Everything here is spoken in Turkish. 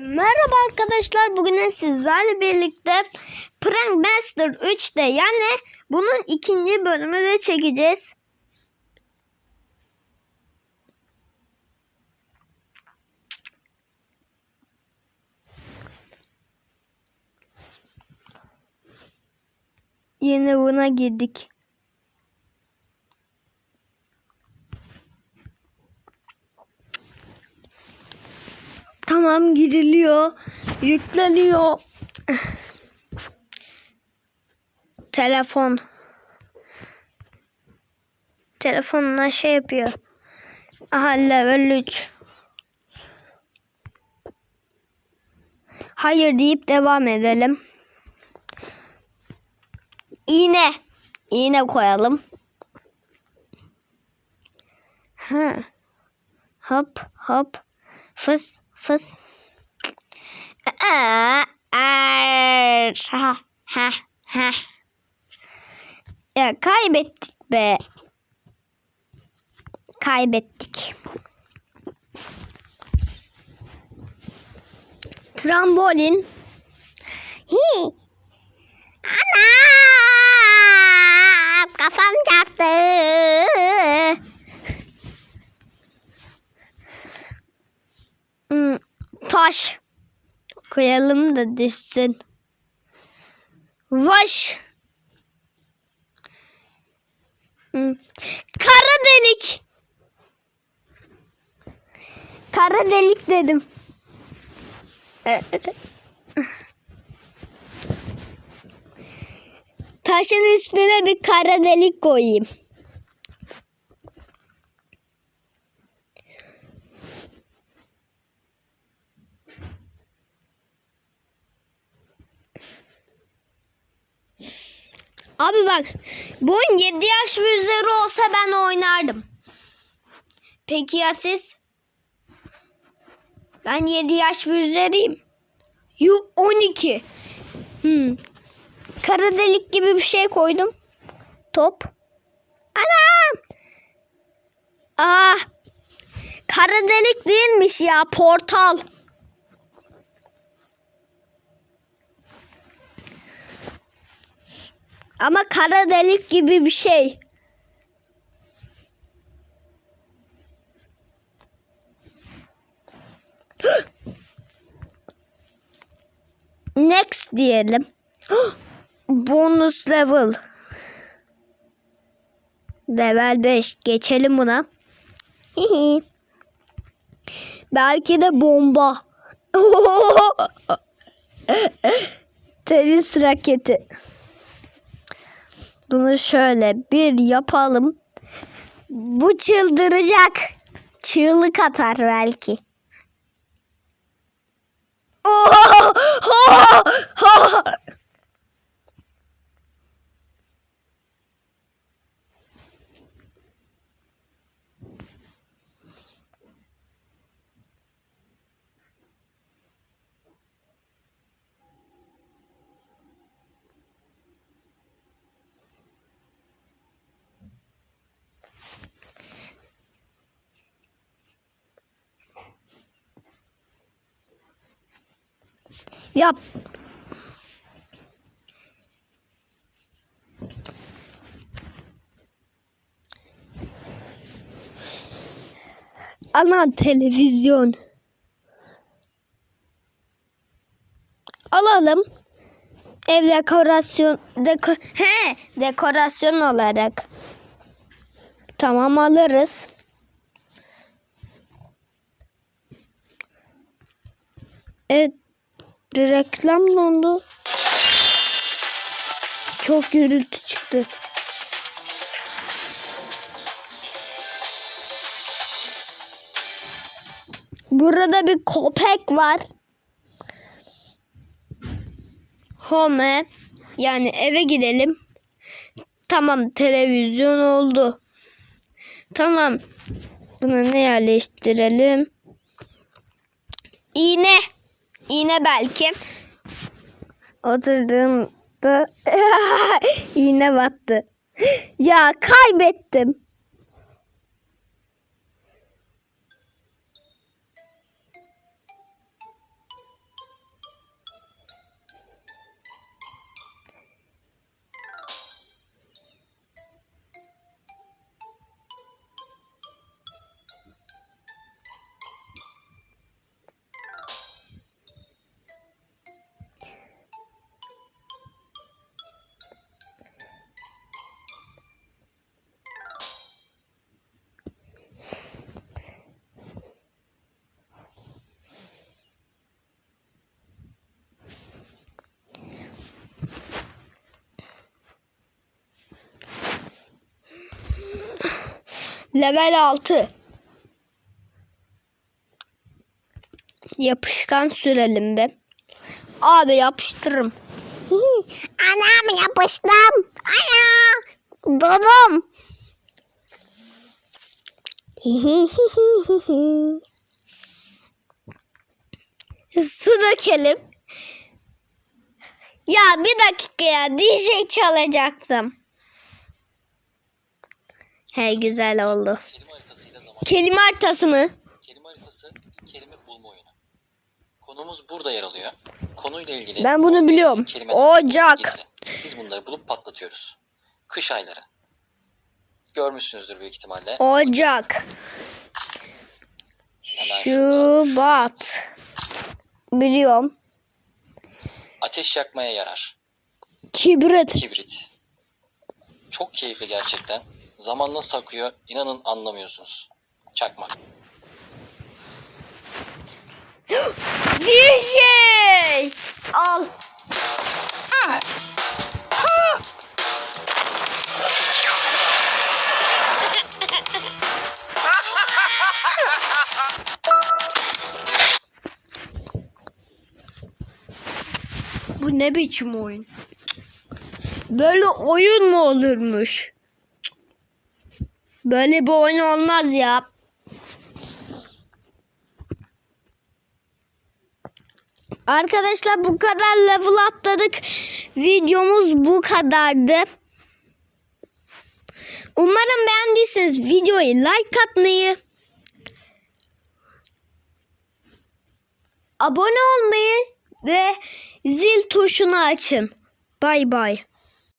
Merhaba arkadaşlar. Bugün sizlerle birlikte Prank Master 3'te yani bunun ikinci bölümünü de çekeceğiz. Yine buna girdik. Tamam giriliyor. Yükleniyor. Telefon. Telefonla şey yapıyor. Aha level 3. Hayır deyip devam edelim. İğne. İğne koyalım. Ha. Hop hop. Fıs fıs. Aa, ar, ha ha ha. Ya kaybettik be. Kaybettik. Trambolin. Hi. Ana! Kafam çarptı. Hmm, taş koyalım da düşsün. Vaş. Hmm, Kara delik. Kara delik dedim. Taşın üstüne bir kara delik koyayım. Abi bak bu oyun 7 yaş ve üzeri olsa ben oynardım. Peki ya siz? Ben 7 yaş ve üzeriyim. Yu 12. Hmm. Kara delik gibi bir şey koydum. Top. Anam. Ah. Kara delik değilmiş ya portal. Ama kara delik gibi bir şey. Next diyelim. Bonus level. Level 5. Geçelim buna. Belki de bomba. Tenis raketi. Bunu şöyle bir yapalım. Bu çıldıracak. Çığlık atar belki. Yap. Ana televizyon. Alalım. Ev dekorasyon deko he dekorasyon olarak. Tamam alırız. Evet reklam dondu. Çok gürültü çıktı. Burada bir köpek var. Home yani eve gidelim. Tamam televizyon oldu. Tamam. Buna ne yerleştirelim? İğne. İğne belki. Oturduğumda iğne battı. Ya kaybettim. Level 6. Yapışkan sürelim be. Abi yapıştırırım. Anam yapıştım. Ana. Donum. Su dökelim. Ya bir dakika ya DJ çalacaktım. He güzel oldu. Kelime haritasıyla zaman. Kelime haritası mı? Kelime haritası kelime bulma oyunu. Konumuz burada yer alıyor. Konuyla ilgili Ben bunu biliyorum. Ocak. Biz bunları bulup patlatıyoruz. Kış ayları. Görmüşsünüzdür büyük ihtimalle. Ocak. Şubat. Biliyorum. Ateş yakmaya yarar. Kibrit. Kibrit. Çok keyifli gerçekten. Zaman nasıl akıyor inanın anlamıyorsunuz. Çakmak. DJ. Al. Bu ne biçim oyun? Böyle oyun mu olurmuş? Böyle bir oyun olmaz ya. Arkadaşlar bu kadar level atladık. Videomuz bu kadardı. Umarım beğendiyseniz videoyu like atmayı, abone olmayı ve zil tuşunu açın. Bay bay.